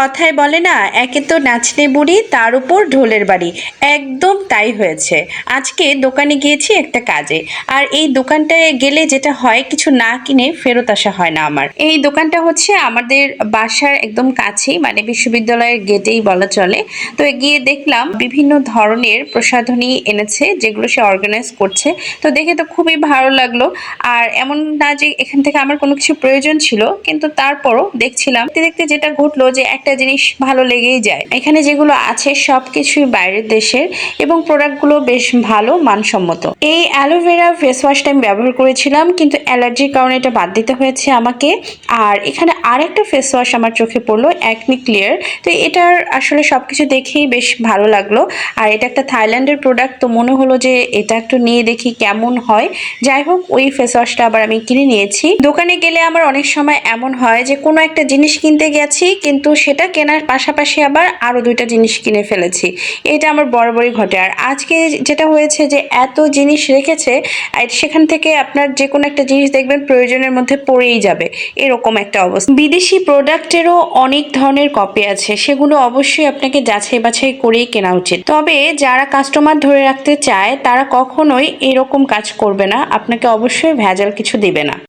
কথায় বলে না, একে তো নাচনে বুড়ি, তার উপর ঢোলের বাড়ি। একদম তাই হয়েছে। আজকে দোকানে গিয়েছি একটা কাজে। আর এই দোকানটায় গেলে যেটা হয়, কিছু না কিনে ফেরত আসা হয় না আমার। এই দোকানটা হচ্ছে আমাদের বাসার একদম কাছেই মানে বিশ্ববিদ্যালয়ের গেটেই বলা চলে। তো গিয়ে দেখলাম বিভিন্ন ধরনের প্রসাধনী এনেছে, যেগুলো সে অর্গানাইজ করছে। তো দেখে তো খুবই ভালো লাগল। আর এমন না যে এখান থেকে আমার কোনো কিছু প্রয়োজন ছিল, কিন্তু তারপরও দেখছিলাম। দেখতে যেটা ঘটলো যে একটা জিনিস ভালো লেগেই যায়। এখানে যেগুলো আছে সব কিছুই বাইরের দেশের এবং প্রোডাক্টগুলো বেশ ভালো, মানসম্মত। এই অ্যালোভেরা ফেস ওয়াশটা আমি ব্যবহার করেছিলাম, কিন্তু অ্যালার্জির কারণে এটা বাদ দিতে হয়েছে আমাকে। আর এখানে আরেকটা ফেস ওয়াশ আমার চোখে পড়ল অ্যাকনি ক্লিয়ার তো এটার আসলে সব কিছু দেখেই বেশ ভালো লাগল। আর এটা একটা থাইল্যান্ডের প্রোডাক্ট তো মনে হলো যে এটা একটু নিয়ে দেখি কেমন হয়। যাই হোক, ওই ফেস ওয়াশটা আবার আমি কিনে নিয়েছি। দোকানে গেলে আমার অনেক সময় এমন হয় যে কোনো একটা জিনিস কিনতে গেছি, কিন্তু সেটা কেনার পাশাপাশি আবার আরও দুইটা জিনিস কিনে ফেলেছি। এটা আমার বরাবরই ঘটে। আর আজকে যেটা হয়েছে যে এত জিনিস রেখেছে সেখান থেকে আপনার যে কোনো একটা জিনিস দেখবেন প্রয়োজনের মধ্যে পড়েই যাবে। এরকম একটা অবস্থা। বিদেশি প্রোডাক্টেরও অনেক ধরনের কপি আছে। সেগুলো অবশ্যই আপনাকে যাচাই বাছাই করেই কেনা উচিত। তবে যারা কাস্টমার ধরে রাখতে চায়, তারা কখনোই এরকম কাজ করবে না। আপনাকে অবশ্যই ভেজাল কিছু দেবে না।